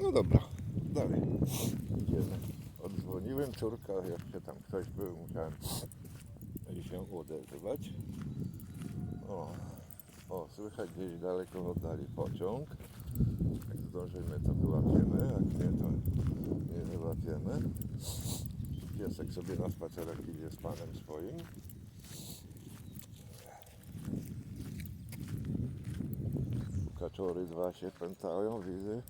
No dobra, dalej. Idziemy. Odzwoniłem córka, jeszcze tam ktoś był, musiałem się odezwać. O, o, słychać gdzieś daleko oddali pociąg. Jak zdążymy, to wyłapiemy, jak nie, to nie wyłapiemy. Piesek sobie na spacerach idzie z panem swoim. Kaczory dwa się pętają, widzę.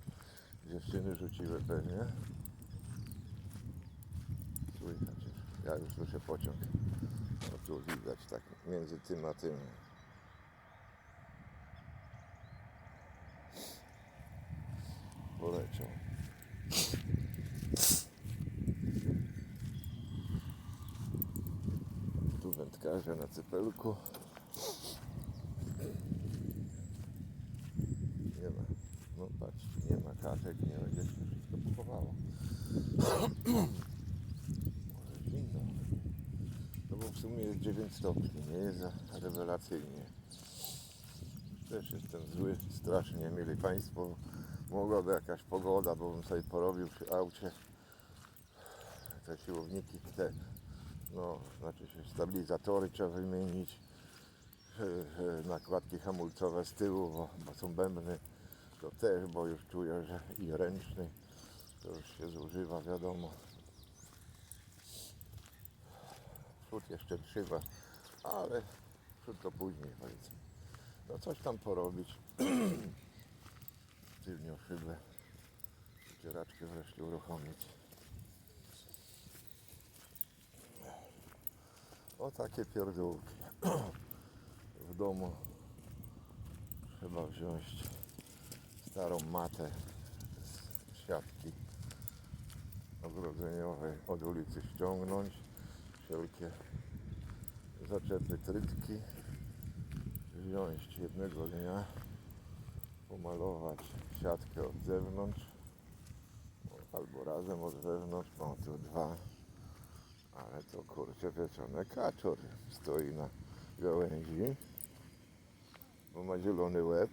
Dziewczyny rzuciły pewnie. Słychać już. Ja już słyszę pociąg. No tu widać tak między tym a tym. Poleciał. Tu wędkarze na cypelku. Nie ma. No patrz, nie ma kaczek, nie będzie się wszystko pochowało. Może zimno. No bo w sumie jest 9 stopni, nie jest za rewelacyjnie. Też jestem zły, strasznie, mieli Państwo. Mogłaby jakaś pogoda, bo bym sobie porobił przy aucie te siłowniki, te, no, znaczy się stabilizatory trzeba wymienić, e, e, nakładki hamulcowe z tyłu, bo, bo są bębny, to też, bo już czuję, że i ręczny, to już się zużywa, wiadomo. Przód jeszcze trzyma, ale przód to później powiedzmy. No coś tam porobić. Tylnią szybę, wycieraczkę wreszcie uruchomić. O takie pierdółki. W domu trzeba wziąć starą matę z siatki ogrodzeniowej od ulicy ściągnąć. Wszelkie zaczepy trytki. Wziąć jednego dnia pomalować siatkę od zewnątrz albo razem od wewnątrz, mam tu dwa. Ale to kurczę pieczone kaczor stoi na gałęzi bo ma zielony łeb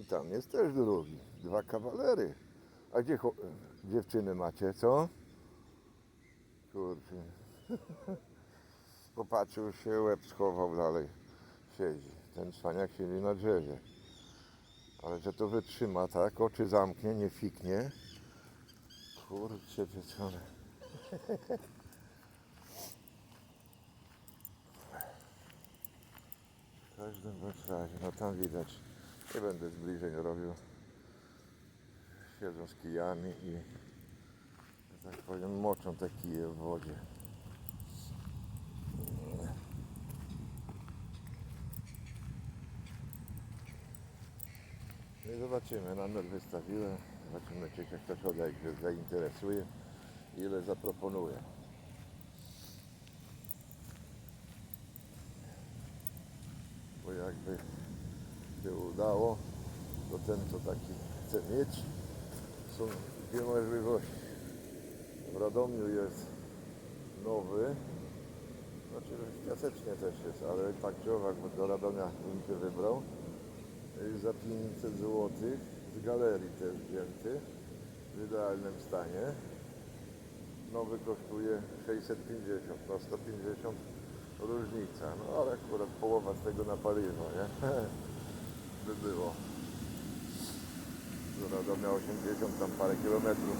i tam jest też drugi. Dwa kawalery. A gdzie dziewczyny macie, co? kurczę. Popatrzył się, łeb schował dalej. Siedzi. Ten cwaniak siedzi na drzewie. Ale że to wytrzyma tak, oczy zamknie, nie fiknie. Kurczę pieczone. W każdym bądź razie, no tam widać, nie będę zbliżeń robił. Siedzą z kijami i, tak powiem, moczą te kije w wodzie. No i zobaczymy, namiot wystawiłem, zobaczymy czy się ktoś odejdzie, zainteresuje, ile zaproponuje. bo jakby się udało, to ten, co taki chce mieć, są dwie możliwości. W Radomiu jest nowy, znaczy w Piasecznie też jest, ale tak czy owak, bo do Radomia bym się wybrał, za 500 zł z galerii też wzięty, w idealnym stanie. Nowy kosztuje 650, no 150 różnica, no ale akurat połowa z tego na paliwo, nie? by było. Do Radomia 80 tam parę kilometrów.